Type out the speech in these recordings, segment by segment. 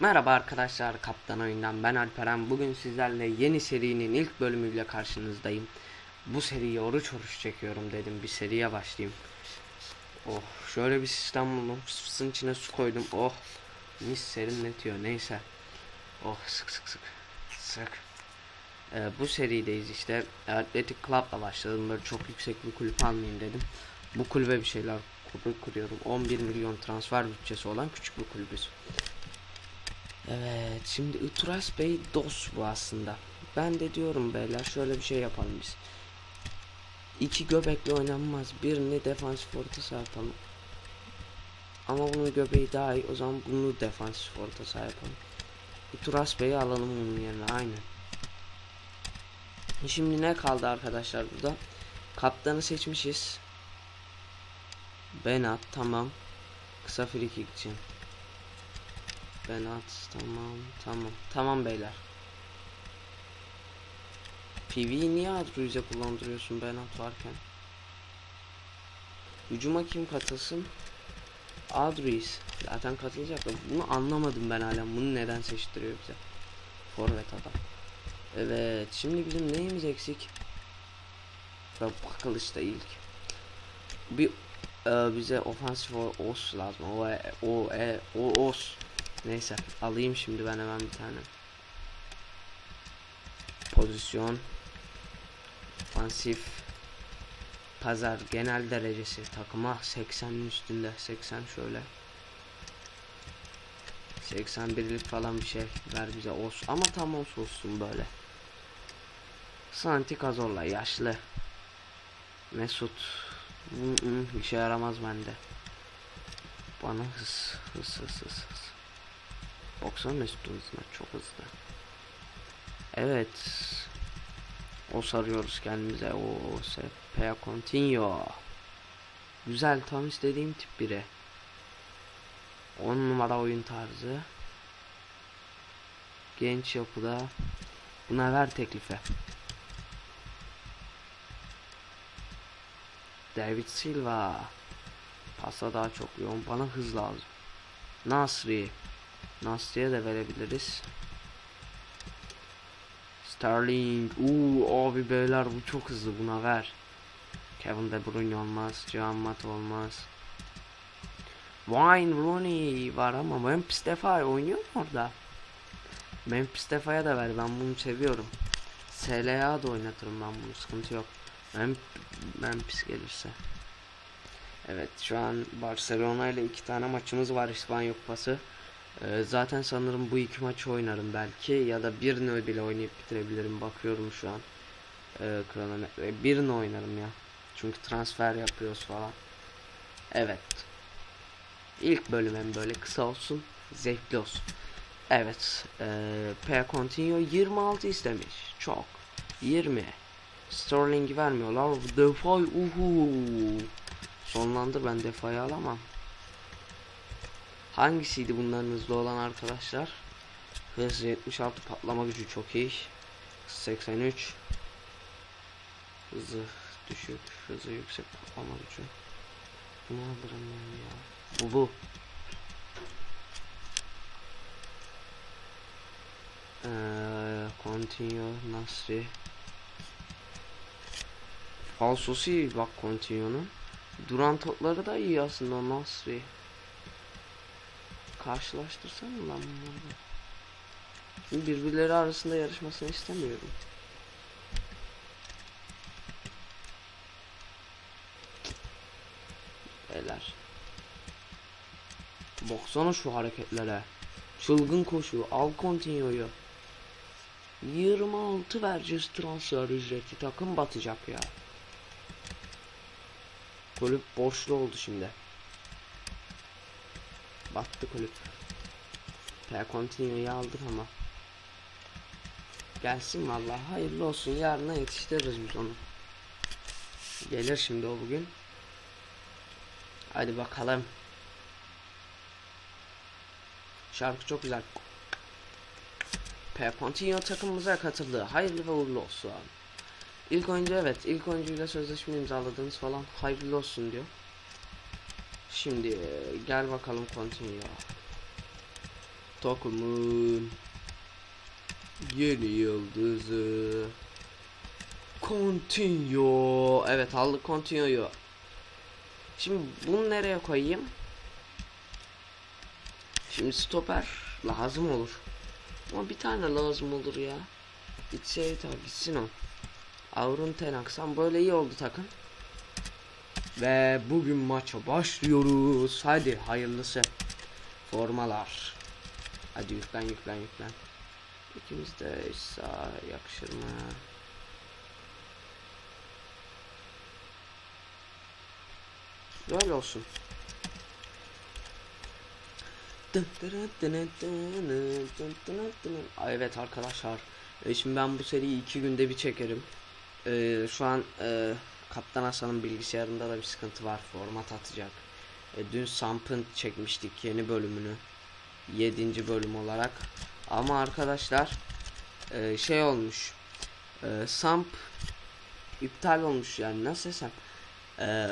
Merhaba arkadaşlar Kaptan Oyundan ben Alperen. Bugün sizlerle yeni serinin ilk bölümüyle karşınızdayım. Bu seriye oruç oruç çekiyorum dedim bir seriye başlayayım. Oh şöyle bir sistem buldum fısfısın içine su koydum. Oh Mis serinletiyor neyse. Oh sık sık sık sık. Ee, Bu serideyiz işte. Athletic Club'la başladım böyle çok yüksek bir kulüp almayayım dedim. Bu kulübe bir şeyler kur- kuruyorum. 11 milyon transfer bütçesi olan küçük bir kulübüz Evet şimdi Utras Bey dos bu aslında. Ben de diyorum beyler şöyle bir şey yapalım biz. İki göbekle oynanmaz. Birini defansif orta saha yapalım. Ama bunun göbeği daha iyi. O zaman bunu defansif orta saha yapalım. Utras Bey'i alalım bunun yerine aynen. Şimdi ne kaldı arkadaşlar burada? Kaptanı seçmişiz. Benat tamam. Kısa frikik için. Benat tamam tamam tamam beyler. PV'yi niye Adruiz'e kullandırıyorsun Benat varken? Hücuma kim katılsın? Adruiz. Zaten katılacak da bunu anlamadım ben hala. Bunu neden seçtiriyor bize? Forvet adam. Evet şimdi bizim neyimiz eksik? Ve bakılışta ilk. Bir e, bize ofansif os lazım. O e, o e, o os. Neyse alayım şimdi ben hemen bir tane. Pozisyon. Ofansif. Pazar genel derecesi takıma 80'in üstünde 80 şöyle. 81'lik falan bir şey ver bize olsun ama tam olsun olsun böyle. Santi Cazorla yaşlı. Mesut. Hı hı, bir şey yaramaz bende. Bana hız hız hız hız hız. Baksana Mesut'un hızına çok hızlı. Evet. O sarıyoruz kendimize. O Sepea Continuo. Güzel tam istediğim tip biri. 10 numara oyun tarzı. Genç yapıda. Buna ver teklife. David Silva. Pasa daha çok yoğun. Bana hız lazım. Nasri. Nasri'ye de verebiliriz. Sterling. Uuu abi beyler bu çok hızlı buna ver. Kevin De Bruyne olmaz. Can Mat olmaz. Wayne Rooney var ama Memphis Depay oynuyor mu orada? Memphis Depay'a da ver ben bunu seviyorum. SLA da oynatırım ben bunu sıkıntı yok. Mem Memphis gelirse. Evet şu an Barcelona ile iki tane maçımız var İspanya Kupası. Ee, zaten sanırım bu iki maçı oynarım belki ya da birini bile oynayıp bitirebilirim bakıyorum şu an. Ee, kronometre birini oynarım ya. Çünkü transfer yapıyoruz falan. Evet. İlk bölüm hem böyle kısa olsun, zevkli olsun. Evet, eee P Continuo 26 istemiş. Çok. 20. Sterling'i vermiyorlar. Defay uhu. Sonlandır ben defayı alamam. Hangisiydi bunların hızlı olan arkadaşlar? Hız 76 patlama gücü çok iyi. 83 Hızı düşük, hızı yüksek patlama gücü. Bunu alırım ben ya. Bu bu. Eee, continue Nasri. Falsosu iyi bak Continuo'nun. Duran topları da iyi aslında Nasri. Karşılaştırsam mı lan bunları? Birbirleri arasında yarışmasını istemiyorum. Beyler. Baksana şu hareketlere. Çılgın koşu. Al Continuo'yu. 26 vereceğiz transfer ücreti. Takım batacak ya. Kulüp borçlu oldu şimdi. Battı kulüp. Per Continuo'yu aldık ama. Gelsin vallahi hayırlı olsun. Yarına yetiştiririz biz onu. Gelir şimdi o bugün. Hadi bakalım. Şarkı çok güzel. Per Continuo takımımıza katıldı. Hayırlı ve uğurlu olsun. İlk oyuncu evet. ilk oyuncuyla sözleşme imzaladınız falan. Hayırlı olsun diyor. Şimdi e, gel bakalım Continuo. takımın yeni yıldızı Continuo. Evet aldık Continuo'yu. Şimdi bunu nereye koyayım? Şimdi stoper lazım olur. Ama bir tane lazım olur ya. Gitse tabi gitsin o. Avrun Tenaksan böyle iyi oldu takım. Ve bugün maça başlıyoruz. Hadi hayırlısı. Formalar. Hadi yüklen yüklen yüklen. İkimiz de sağ yakışır mı? Böyle olsun. Ay, Evet arkadaşlar. e, Şimdi ben bu seriyi iki günde bir çekerim. Ee, şu an e, Kaptan Hasan'ın bilgisayarında da bir sıkıntı var. Format atacak. E, dün Samp'ın çekmiştik yeni bölümünü. 7. bölüm olarak. Ama arkadaşlar e, şey olmuş. E, Samp iptal olmuş yani nasıl desem. E,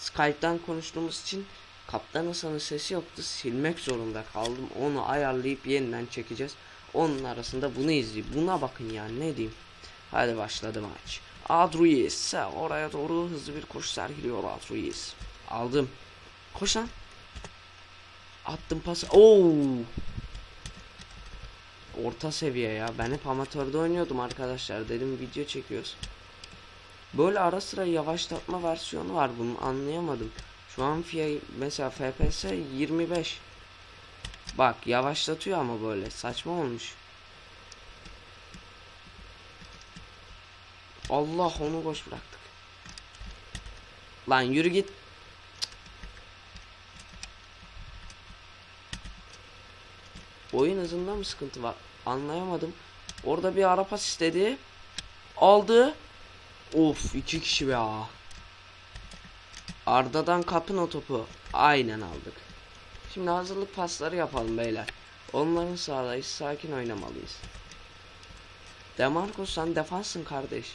Skype'dan konuştuğumuz için Kaptan Hasan'ın sesi yoktu. Silmek zorunda kaldım. Onu ayarlayıp yeniden çekeceğiz. Onun arasında bunu izleyip buna bakın yani ne diyeyim. Hadi başladı maç. Adruiz oraya doğru hızlı bir koşu sergiliyor Adruiz. Aldım. Koş lan. Attım pası. Oo. Orta seviye ya. Ben hep amatörde oynuyordum arkadaşlar. Dedim video çekiyoruz. Böyle ara sıra yavaşlatma versiyonu var bunun anlayamadım. Şu an fiyat mesela FPS 25. Bak yavaşlatıyor ama böyle saçma olmuş. Allah onu boş bıraktık. Lan yürü git. Oyun hızında mı sıkıntı var? Anlayamadım. Orada bir ara pas istedi. Aldı. Of iki kişi be ya. Arda'dan kapın o topu. Aynen aldık. Şimdi hazırlık pasları yapalım beyler. Onların sağdayız. Sakin oynamalıyız. Demarcus sen defansın kardeş.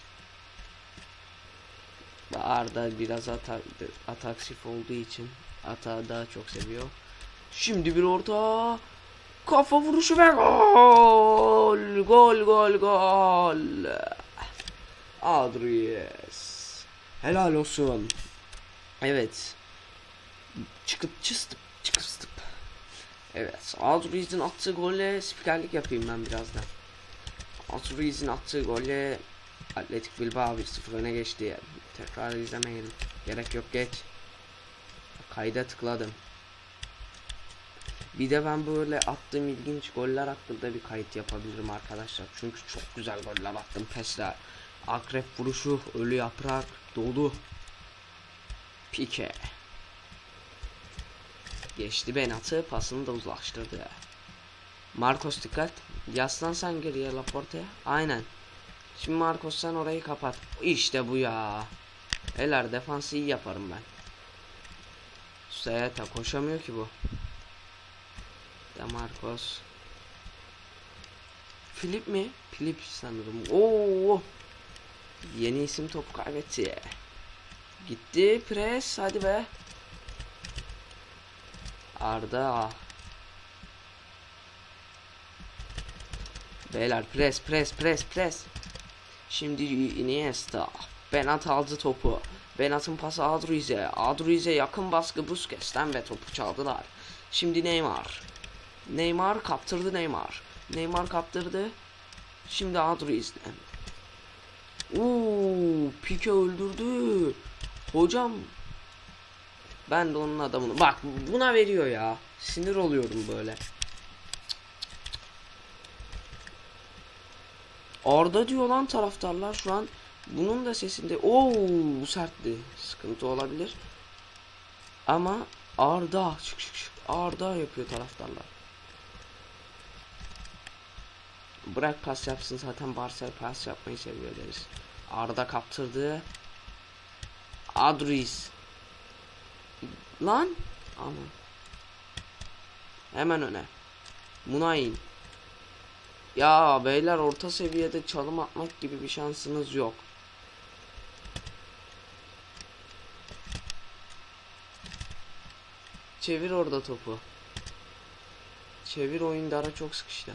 Arda biraz atak, ataksif olduğu için atağı daha çok seviyor. Şimdi bir orta kafa vuruşu ve gol! Gol gol gol! Adries. Helal olsun. Evet. Çıkıp çıstıp çıkıp çıstıp evet Adries'in attığı golle spikerlik yapayım ben birazdan. Adries'in attığı golle Atletik Bilbao 1-0 öne geçti tekrar izlemeyelim gerek yok geç kayda tıkladım bir de ben böyle attığım ilginç goller hakkında bir kayıt yapabilirim arkadaşlar. Çünkü çok güzel goller attım pesler. Akrep vuruşu, ölü yaprak, dolu. Pike. Geçti Benat'ı, pasını da uzlaştırdı. Marcos dikkat. Yaslan sen geriye Laporte'ye. Aynen. Şimdi Marcos sen orayı kapat. İşte bu ya. Eler defansı iyi yaparım ben. Seyata koşamıyor ki bu. Marcos. Filip mi? Filip sanırım. Oo. Yeni isim top kaybetti. Gitti pres hadi be. Arda. Beyler pres pres pres pres. Şimdi Iniesta. Benat aldı topu. Benat'ın pası Adruiz'e. Adruiz'e yakın baskı Busquets'ten ve topu çaldılar. Şimdi Neymar. Neymar kaptırdı Neymar. Neymar kaptırdı. Şimdi Adriis'den. Uuu Pike öldürdü. Hocam ben de onun adamını bak buna veriyor ya. Sinir oluyorum böyle. Arda diyor lan taraftarlar şu an bunun da sesinde ooo sertti. Sıkıntı olabilir. Ama Arda çık çık çık Arda yapıyor taraftarlar. Bırak pas yapsın zaten Barça pas yapmayı seviyor deriz. Arda kaptırdı. Adris. Lan. Aman. Hemen öne. Munayin. Ya beyler orta seviyede çalım atmak gibi bir şansınız yok. Çevir orada topu. Çevir oyun dara çok sıkıştı.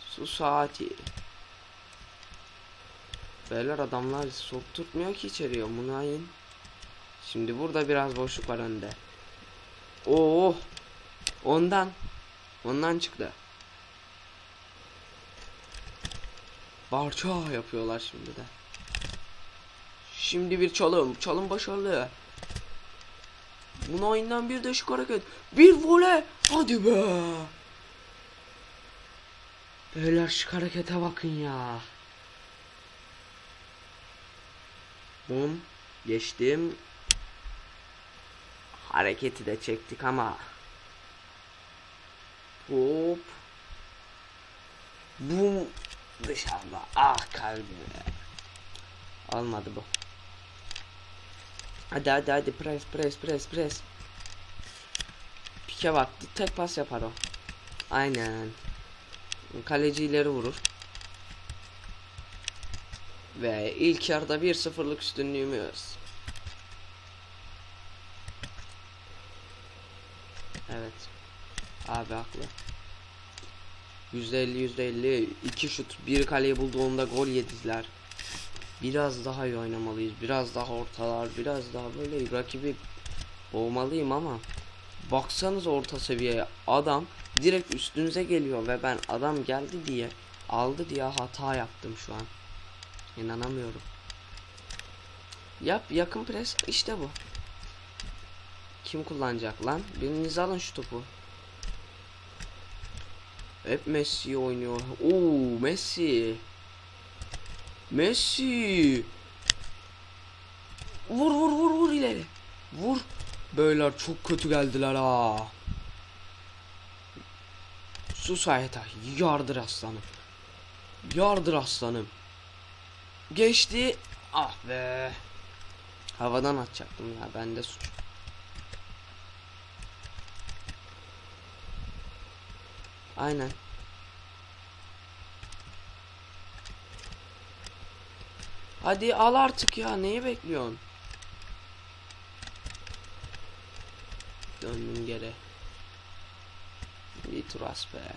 Su saati. Beyler adamlar sokturtmuyor ki içeriye Munayin. Şimdi burada biraz boşluk var önde. Oo. Ondan. Ondan çıktı. Barça yapıyorlar şimdi de. Şimdi bir çalım. Çalım başarılı. Buna oyundan bir de şu hareket. Bir voley. Hadi be. Beyler şu harekete bakın ya. Bum. Geçtim. Hareketi de çektik ama. Hop. Bum. Dışarıda. Ah kalbim. Almadı bu. Hadi hadi hadi pres pres pres pres. Pike bak tek pas yapar o. Aynen. Kaleci ileri vurur. Ve ilk yarıda 1-0'lık üstünlüğümüz. Evet. Abi haklı. %50 %50 iki şut bir kaleyi bulduğunda gol yediler. Biraz daha iyi oynamalıyız. Biraz daha ortalar, biraz daha böyle rakibi boğmalıyım ama baksanız orta seviyeye adam direkt üstünüze geliyor ve ben adam geldi diye aldı diye hata yaptım şu an. İnanamıyorum. Yap yakın pres işte bu. Kim kullanacak lan? Biriniz alın şu topu. Hep Messi oynuyor. Oo Messi. Messi. Vur vur vur vur ileri. Vur. Beyler çok kötü geldiler ha. Sus Ayeta. Yardır aslanım. Yardır aslanım. Geçti. Ah be. Havadan atacaktım ya. Bende suç. Aynen. Hadi al artık ya. Neyi bekliyorsun? Döndüm geri. Lituras be.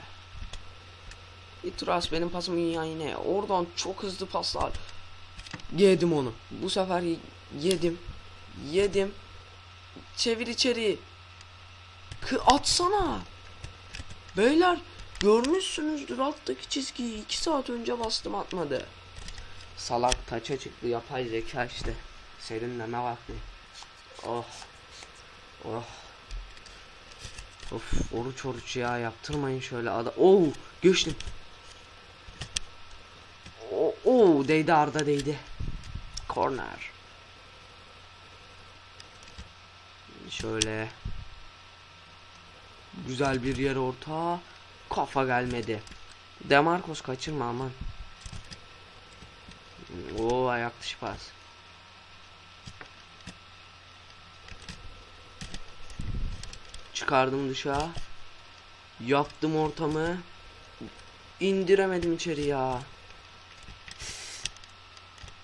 Lituras benim pasım ya yine. Oradan çok hızlı paslar. Yedim onu. Bu sefer yedim. Yedim. Çevir içeri. Kı atsana. Beyler görmüşsünüzdür alttaki çizgiyi 2 saat önce bastım atmadı. Salak taça çıktı yapay zeka işte. Serinleme vakti. Oh. Oh. Of oruç oruç ya yaptırmayın şöyle ada. Oo geçtim. Oo, değdi Arda değdi. Corner. Şöyle. Güzel bir yer orta. Kafa gelmedi. Demarcos kaçırma aman. O ayak dışı pas. Çıkardım dışa. Yaptım ortamı. İndiremedim içeri ya.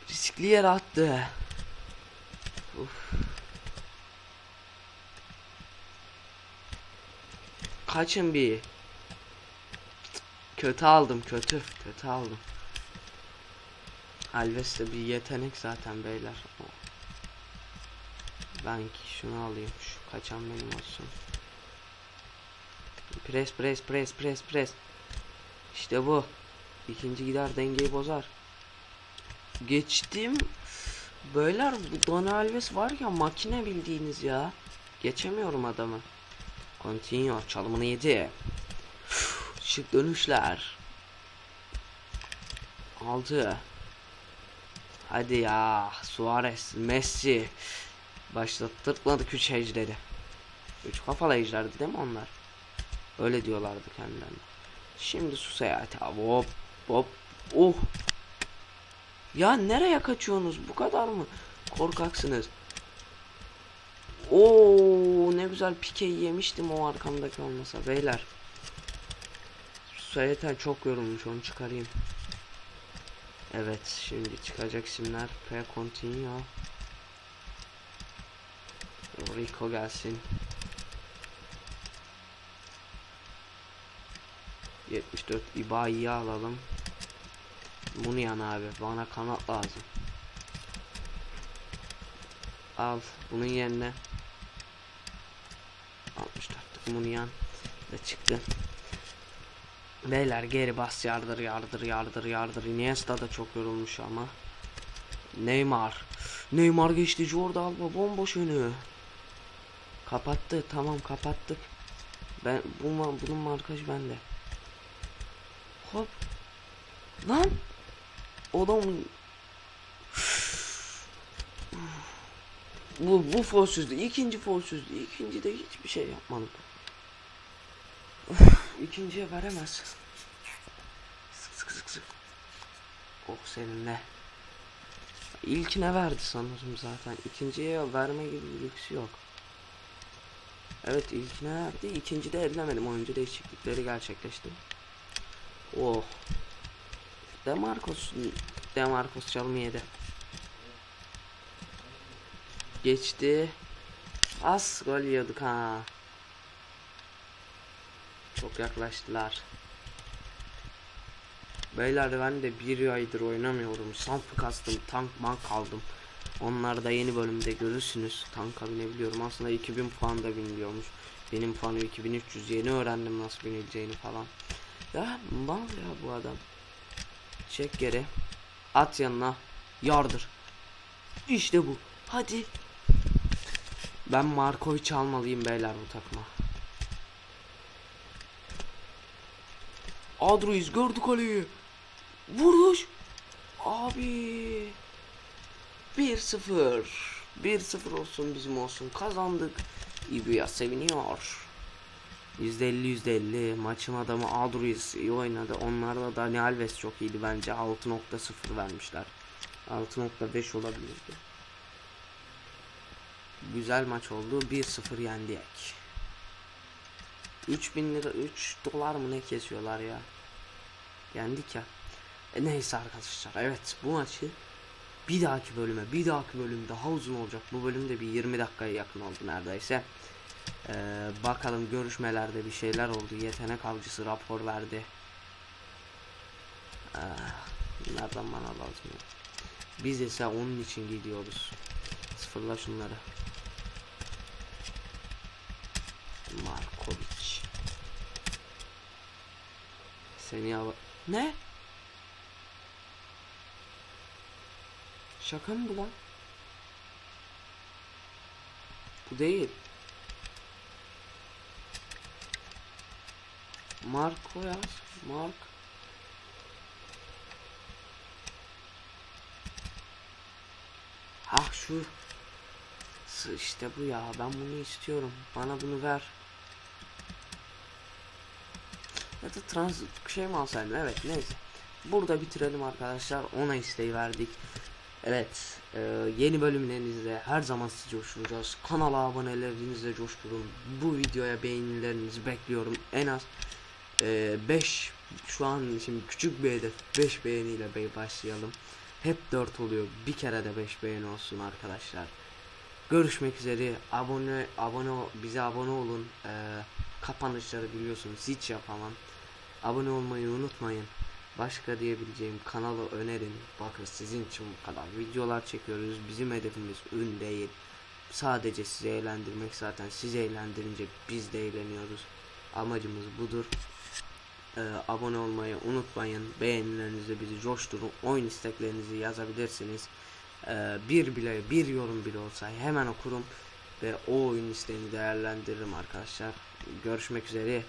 Riskli yere attı. Kaçın bir. Kötü aldım kötü. Kötü aldım. Alves de bir yetenek zaten beyler. Ben ki şunu alayım. Şu kaçan benim olsun. Pres pres pres pres pres. İşte bu. İkinci gider dengeyi bozar. Geçtim. Beyler Dani Alves var ya makine bildiğiniz ya. Geçemiyorum adamı. Continue çalımını yedi. Şık dönüşler. Aldı. Hadi ya Suarez, Messi başlattırmadık 3 ejderi. 3 kafalı ejderdi değil mi onlar? Öyle diyorlardı kendilerine. Şimdi su seyahati hop hop oh. Ya nereye kaçıyorsunuz bu kadar mı korkaksınız? Oo ne güzel pikeyi yemiştim o arkamdaki olmasa beyler. Sayeten çok yorulmuş onu çıkarayım. Evet şimdi çıkacak isimler P continue. Rico gelsin. 74 İbayi'yi alalım. Bunu yan abi. Bana kanat lazım. Al. Bunun yerine 64'lük Munian da çıktı. Beyler geri bas yardır yardır yardır yardır. Iniesta da çok yorulmuş ama. Neymar. Neymar geçti Jordi Alba bomboş önü. Kapattı tamam kapattık. Ben bu ma- bunun markaj bende. Hop. Lan. Adamın bu bu forsüzdü. ikinci forsüzdü. İkinci de hiçbir şey yapmadım. İkinciye veremez. Sık sık sık sık. Oh seninle. İlkine verdi sanırım zaten. İkinciye verme gibi bir lüksü yok. Evet ilkine verdi. İkinci de ellemedim. Oyuncu değişiklikleri gerçekleşti. Oh. Demarcos Demarcos çalımı yedi. Geçti. Az gol yiyorduk ha. Çok yaklaştılar. Beyler ben de bir aydır oynamıyorum. Sanfı kastım, tank man kaldım. Onlar da yeni bölümde görürsünüz. Tanka binebiliyorum. Aslında 2000 puan da biniliyormuş. Benim puanım 2300. Yeni öğrendim nasıl binileceğini falan. Ya mal ya bu adam. Çek geri. At yanına. Yardır. İşte bu. Hadi. Ben Marko'yu çalmalıyım beyler bu takıma. Adruiz gördü kaleyi. Vuruş. Abi. 1-0. 1-0 olsun bizim olsun. Kazandık. İbuya seviniyor. %50 %50 maçın adamı Adruiz iyi oynadı. Onlarda Dani Alves çok iyiydi bence. 6.0 vermişler. 6.5 olabilirdi. Güzel maç oldu. 1-0 yendik. 3000 lira 3 dolar mı ne kesiyorlar ya. Yendik ya. E neyse arkadaşlar. Evet bu maçı bir dahaki bölüme bir dahaki bölüm daha uzun olacak. Bu bölümde bir 20 dakikaya yakın oldu neredeyse. Ee, bakalım görüşmelerde bir şeyler oldu. Yetenek avcısı rapor verdi. Ee, nereden bana lazım. Biz ise onun için gidiyoruz. Sıfırla şunları. Seni ya Ne? Şaka mı bu lan? Bu değil. Marco yaz. Mark. Ah şu. İşte bu ya. Ben bunu istiyorum. Bana bunu ver. Ya trans şey mi alsaydım? Evet neyse. Burada bitirelim arkadaşlar. Ona isteği verdik. Evet. e, yeni bölümlerinizde her zaman sizi coşturacağız. Kanala abonelerinizle coşturun. Bu videoya beğenilerinizi bekliyorum. En az 5 şu an şimdi küçük bir hedef 5 beğeniyle be başlayalım. Hep 4 oluyor. Bir kere de 5 beğeni olsun arkadaşlar. Görüşmek üzere. Abone abone bize abone olun. Ee, kapanışları biliyorsunuz hiç yapamam. Abone olmayı unutmayın. Başka diyebileceğim kanalı önerin. Bakın sizin için bu kadar videolar çekiyoruz. Bizim hedefimiz ün değil. Sadece sizi eğlendirmek zaten sizi eğlendirince biz de eğleniyoruz. Amacımız budur. Ee, abone olmayı unutmayın. Beğenilerinizi bizi coşturun. Oyun isteklerinizi yazabilirsiniz. Ee, bir bile bir yorum bile olsa hemen okurum ve o oyun isteğini değerlendiririm arkadaşlar. Görüşmek üzere.